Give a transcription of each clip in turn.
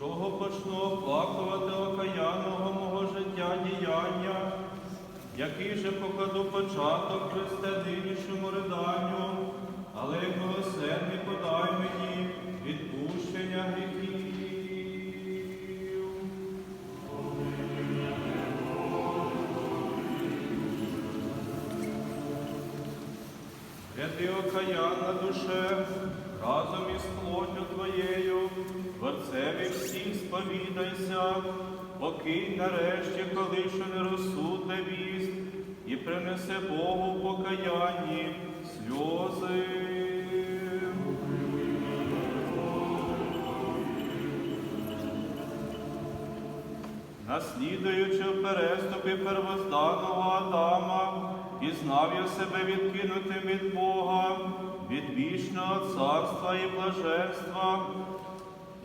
чого почну оплакувати окаянного мого життя діяння, який же покладу початок Христе нинішньому риданню, але як милосердний подай мені відпущення гріхів. Ряди окаян на душе, разом із плоттю твоєю, Творцеві всіх сповідайся, покинь нарешті колише нерозсудне вість, і принесе Богу в покаянні сльози. Наслідуючи в переступі первозданного Адама, пізнав я себе відкинутим від Бога, від вічного царства і блаженства,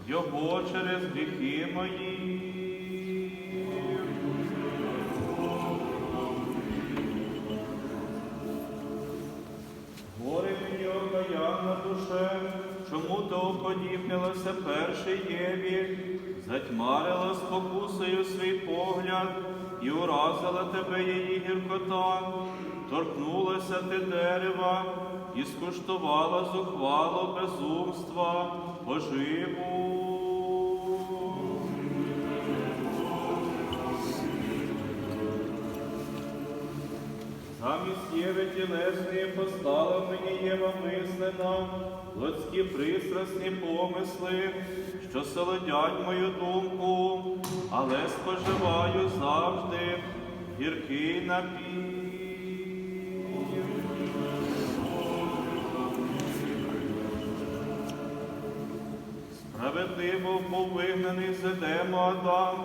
Його через гріхи мої. Горе мені на душе, чому то уподібнилося першій Єві, затьмарила спокусою свій погляд і уразила тебе її гіркота, торкнулася ти дерева і скуштувала зухвало безумства поживу. Замість Єви тілесної постала мені Єва мислена, плотські пристрасні помисли, що солодять мою думку, але споживаю завжди гіркий напій. Справедливо був вигнаний з Едему Адам,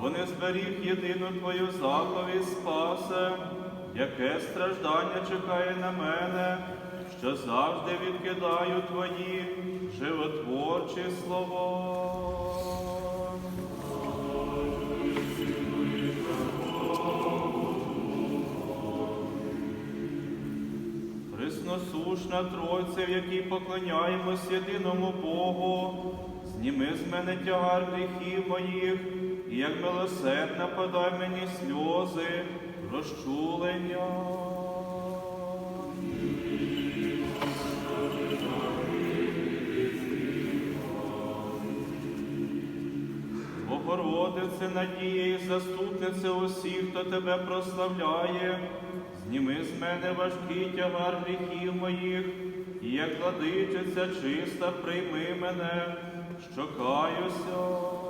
бо не зберіг єдину твою заповідь спасе, яке страждання чекає на мене, що завжди відкидаю твої животворчі слова. Пресносушна Тройця, в якій поклоняємось єдиному Богу, зніми з мене тягар гріхів моїх, і як милосердна подай мені сльози, розчулення. Богородице, надія і заступниця усіх, хто тебе прославляє, зніми з мене важкий тягар гріхів моїх, і як владичиця чиста, прийми мене, що каюся.